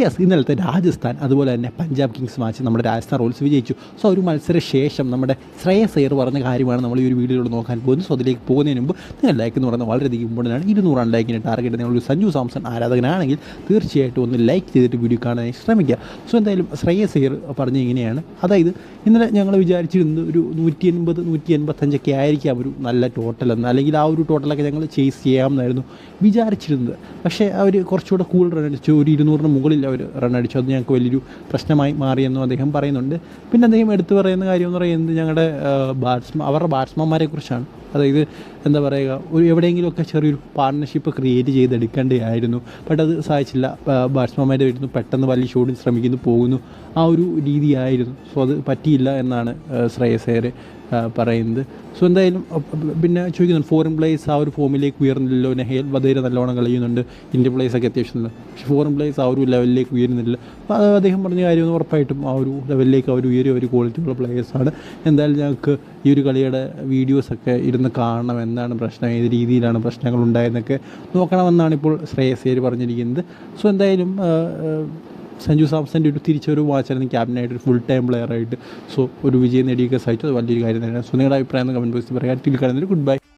Yes ഇന്നലത്തെ രാജസ്ഥാൻ അതുപോലെ തന്നെ പഞ്ചാബ് കിങ്സ് മാച്ച് നമ്മുടെ രാജസ്ഥാൻ റോയൽസ് വിജയിച്ചു. സോ ഒരു മത്സര ശേഷം നമ്മുടെ ശ്രേയസ് അയ്യർ പറഞ്ഞ കാര്യമാണ് നമ്മൾ ഈ ഒരു വീഡിയോയിലൂടെ നോക്കാൻ പോകുന്നത്. സോ അതിലേക്ക് പോകുന്നതിന് മുമ്പ് നിങ്ങൾ ലൈക്ക് എന്ന് പറയുന്നത് വളരെയധികം ഇമ്പോർട്ടന്റ് ആണ്. ഇരുന്നൂറാണ് ലൈക്കിന് ടാർഗറ്റ് നിങ്ങളൊരു സഞ്ജു സാംസൺ ആരാധകനാണെങ്കിൽ തീർച്ചയായിട്ടും ഒന്ന് ലൈക്ക് ചെയ്തിട്ട് വീഡിയോ കാണാൻ ശ്രമിക്കുക. സോ എന്തായാലും ശ്രേയസ് അയ്യർ പറഞ്ഞ ഇങ്ങനെയാണ്. അതായത് ഇന്നലെ ഞങ്ങൾ വിചാരിച്ചിരുന്നത് ഒരു നൂറ്റി എൺപത് നൂറ്റി എൺപത്തഞ്ചൊക്കെ ആയിരിക്കാം ഒരു നല്ല ടോട്ടൽ എന്ന്. അല്ലെങ്കിൽ ആ ഒരു ടോട്ടലൊക്കെ ഞങ്ങൾ ചേസ് ചെയ്യാമെന്നായിരുന്നു വിചാരിച്ചിരുന്നത്. പക്ഷേ അവർ കുറച്ചുകൂടെ കൂടുതൽ ഒരു ഇരുന്നൂറിന് മുകളിൽ അവർ റണ്ണടിച്ചു അത് ഞങ്ങൾക്ക് വലിയൊരു പ്രശ്നമായി മാറിയെന്നും അദ്ദേഹം പറയുന്നുണ്ട്. പിന്നെ അദ്ദേഹം എടുത്തു പറയുന്ന കാര്യം എന്ന് പറയുന്നത് ഞങ്ങളുടെ ബാറ്റ്സ്മാൻ അവരുടെ ബാറ്റ്സ്മാന്മാരെ കുറിച്ചാണ് അതായത് എന്താ പറയുക ഒരു എവിടെയെങ്കിലുമൊക്കെ ചെറിയൊരു പാർട്ണർഷിപ്പ് ക്രിയേറ്റ് ചെയ്തെടുക്കേണ്ടതായിരുന്നു. ബട്ട് അത് സാധിച്ചില്ല. ബാറ്റ്സ്മാൻമാരെ വരുന്നു പെട്ടെന്ന് വലിയ ഷോട്ടിൽ ശ്രമിക്കുന്നു പോകുന്നു. ആ ഒരു രീതിയായിരുന്നു. സോ അത് പറ്റിയില്ല എന്നാണ് ആ, ശ്രേയസ് അയ്യർ ആ, പറയുന്നത്. സോ എന്തായാലും പിന്നെ ചോദിക്കുന്നുണ്ട് ഫോറിൻ പ്ലേസ് ആ ഒരു ഫോമിലേക്ക് ഉയർന്നില്ലല്ലോ? നെഹേൽ വധേര നല്ലോണം കളിയുന്നുണ്ട്. ഇന്ത്യൻ പ്ലേയേഴ്സൊക്കെ അത്യാവശ്യം പക്ഷേ ഫോറിൻ പ്ലേസ് ആ ഒരു ലെവലിലേക്ക് ഉയരുന്നില്ല. അപ്പോൾ അദ്ദേഹം പറഞ്ഞ കാര്യം ഉറപ്പായിട്ടും ആ ഒരു ലെവലിലേക്ക് അവർ ഉയരും ഒരു ക്വാളിറ്റിയുള്ള പ്ലേയേഴ്സാണ് എന്തായാലും ഞങ്ങൾക്ക് ഈ ഒരു കളിയുടെ വീഡിയോസൊക്കെ ഇരുന്ന് കാണണം എന്താണ് പ്രശ്നം ഏത് രീതിയിലാണ് പ്രശ്നങ്ങൾ ഉണ്ടായതെന്നൊക്കെ നോക്കണമെന്നാണ് ഇപ്പോൾ ശ്രേയസേര് പറഞ്ഞിരിക്കുന്നത്. സോ എന്തായാലും സഞ്ജു സാംസന്റെ ഒരു തിരിച്ചൊരു വാച്ചായിരുന്നു ക്യാപ്റ്റനായിട്ട് ഒരു ഫുൾ ടൈം പ്ലെയർ ആയിട്ട് സോ ഒരു വിജയം നേടിയൊക്കെ സഹിച്ചു അത് വലിയൊരു കാര്യം തന്നെയാണ്. സോ നിങ്ങളുടെ അഭിപ്രായം കമന്റ് ബോക്സിൽ പറയാം. ടിൽ കാണുന്നൊരു ഗുഡ് ബൈ